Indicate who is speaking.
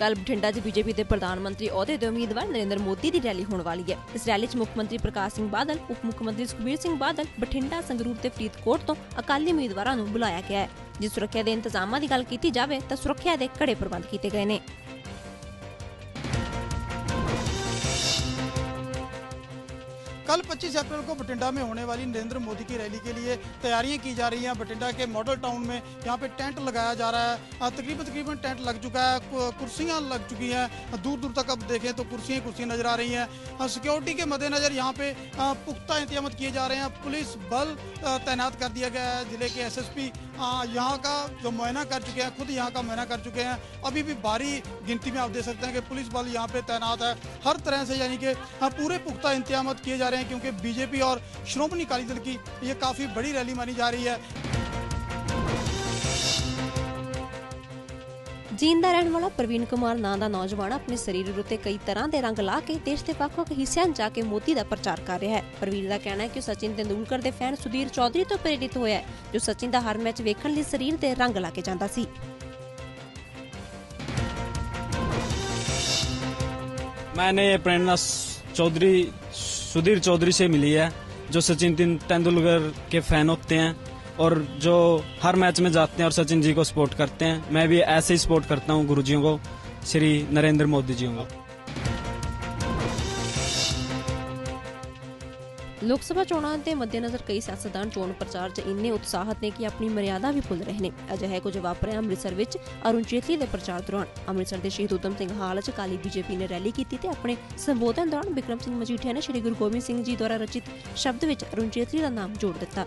Speaker 1: ਕੱਲ ਬਠਿੰਡਾ 'ਚ ਬੀਜੇਪੀ ਦੇ ਪ੍ਰਧਾਨ ਮੰਤਰੀ ਅਹੁਦੇ ਦੇ ਉਮੀਦਵਾਰ ਨਰਿੰਦਰ ਮੋਦੀ ਦੀ ਰੈਲੀ ਹੋਣ ਵਾਲੀ ਹੈ। ਇਸ ਰੈਲੀ 'ਚ ਮੁੱਖ ਮੰਤਰੀ ਪ੍ਰਕਾਸ਼ ਸਿੰਘ ਬਾਦਲ, ਉਪ ਮੁੱਖ ਮੰਤਰੀ ਸੁਖਬੀਰ ਸਿੰਘ ਬਾਦਲ, ਬਠਿੰਡਾ ਸੰਗਰੂਰ ਤੇ ਫਰੀਦਕੋਟ ਤੋਂ ਅਕਾਲੀ ਉਮੀਦਵਾਰਾਂ ਨੂੰ ਬੁਲਾਇਆ ਗਿਆ ਹੈ। ਜੇ ਸੁਰੱਖਿਆ ਦੇ ਇੰਤਜ਼ਾਮਾਂ ਦੀ ਗੱਲ ਕੀਤੀ ਜਾਵੇ ਤਾਂ ਸੁਰੱਖਿਆ ਦੇ ਕੜੇ ਪ੍ਰਬੰਧ ਕੀਤੇ ਗਏ ਨੇ।
Speaker 2: कल 25 अप्रैल को बठिंडा में होने वाली नरेंद्र मोदी की रैली के लिए तैयारियाँ की जा रही हैं। बठिंडा के मॉडल टाउन में यहाँ पे टेंट लगाया जा रहा है। तकरीबन तकरीबन टेंट लग चुका है। कुर्सियाँ लग चुकी हैं। दूर दूर तक अब देखें तो कुर्सियाँ कुर्सियाँ नज़र आ रही हैं। सिक्योरिटी के मद्देनजर यहाँ पे पुख्ता इंतज़ाम किए जा रहे हैं। पुलिस बल तैनात कर दिया गया है। ज़िले के एसएसपी यहाँ का जो मुआयना कर चुके हैं, खुद यहाँ का मुआयना कर चुके हैं। अभी भी भारी गिनती में आप देख सकते हैं कि पुलिस बल यहाँ पे तैनात है। हर तरह से यानी कि पूरे पुख्ता इंतज़ाम किए जा रहे क्योंकि बीजेपी और श्रोमणी अकाली दल की ये काफ़ी बड़ी रैली मानी जा रही है
Speaker 1: ਜੀਂਦ ਦਾ ਰਹਿਣ ਵਾਲਾ ਪ੍ਰਵੀਨ ਕੁਮਾਰ ਨਾਂ ਦਾ ਨੌਜਵਾਨ ਆਪਣੇ ਸਰੀਰ ਉੱਤੇ ਕਈ ਤਰ੍ਹਾਂ ਦੇ ਰੰਗ ਲਾ ਕੇ ਦੇਸ਼ ਦੇ ਵੱਖ-ਵੱਖ ਹਿੱਸਿਆਂ 'ਚ ਜਾ ਕੇ ਮੋਦੀ ਦਾ ਪ੍ਰਚਾਰ ਕਰ ਰਿਹਾ ਹੈ ਪ੍ਰਵੀਨ ਦਾ ਕਹਿਣਾ ਹੈ ਕਿ ਉਹ ਸਚਿਨ ਤੇਂਦੁਲਕਰ ਦੇ ਫੈਨ ਸੁਧੀਰ ਚੌਧਰੀ ਤੋਂ ਪ੍ਰੇਰਿਤ ਹੋਇਆ ਹੈ ਜੋ ਸਚਿਨ ਦਾ ਹਰ ਮੈਚ ਵੇਖਣ ਲਈ ਸਰੀਰ ਤੇ ਰੰਗ ਲਾ ਕੇ ਜਾਂਦਾ ਸੀ
Speaker 3: मैंने ये प्रेरणा चौधरी सुधीर चौधरी से मिली है, जो सचिन तेंदुलकर के फ़ैन होते हैं और जो हर मैच में जाते हैं और सचिन जी को सपोर्ट करते हैं। मैं भी ऐसे ही सपोर्ट करता हूँ गुरुजियों को, श्री नरेंद्र मोदी जी को।
Speaker 1: ਲੋਕ ਸਭਾ ਚੋਣਾਂ ਦੇ ਮੱਦੇਨਜ਼ਰ ਕਈ ਸਿਆਸਤਦਾਨ ਚੋਣ ਪ੍ਰਚਾਰ 'ਚ ਇੰਨੇ ਉਤਸ਼ਾਹਤ ਨੇ ਕਿ ਆਪਣੀ ਮਰਿਆਦਾ ਵੀ ਭੁੱਲ ਰਹੇ ਨੇ। ਅਜਿਹਾ ਕੁਝ ਵਾਪਰਿਆ ਅੰਮ੍ਰਿਤਸਰ ਵਿੱਚ ਅਰੁਣ ਜੇਤਲੀ ਦੇ ਪ੍ਰਚਾਰ ਦੌਰਾਨ। ਅੰਮ੍ਰਿਤਸਰ ਦੇ ਸ਼ਹੀਦ ਊਧਮ ਸਿੰਘ ਹਾਲ 'ਚ ਕਾਲੀ ਬੀਜੇਪੀ ਨੇ ਰੈਲੀ ਕੀਤੀ ਤੇ ਆਪਣੇ ਸੰਬੋਧਨ ਦੌਰਾਨ ਬਿਕਰਮ ਸਿੰਘ ਮਜੀਠੀਆ ਨੇ ਸ਼੍ਰੀ ਗੁਰੂ ਗੋਬਿੰਦ ਸਿੰਘ ਜੀ ਦੁਆਰਾ ਰਚਿਤ ਸ਼ਬਦ ਵਿੱਚ ਅਰੁਣ ਜੇਤਲੀ ਦਾ ਨਾਮ ਜੋੜ ਦਿੱਤਾ।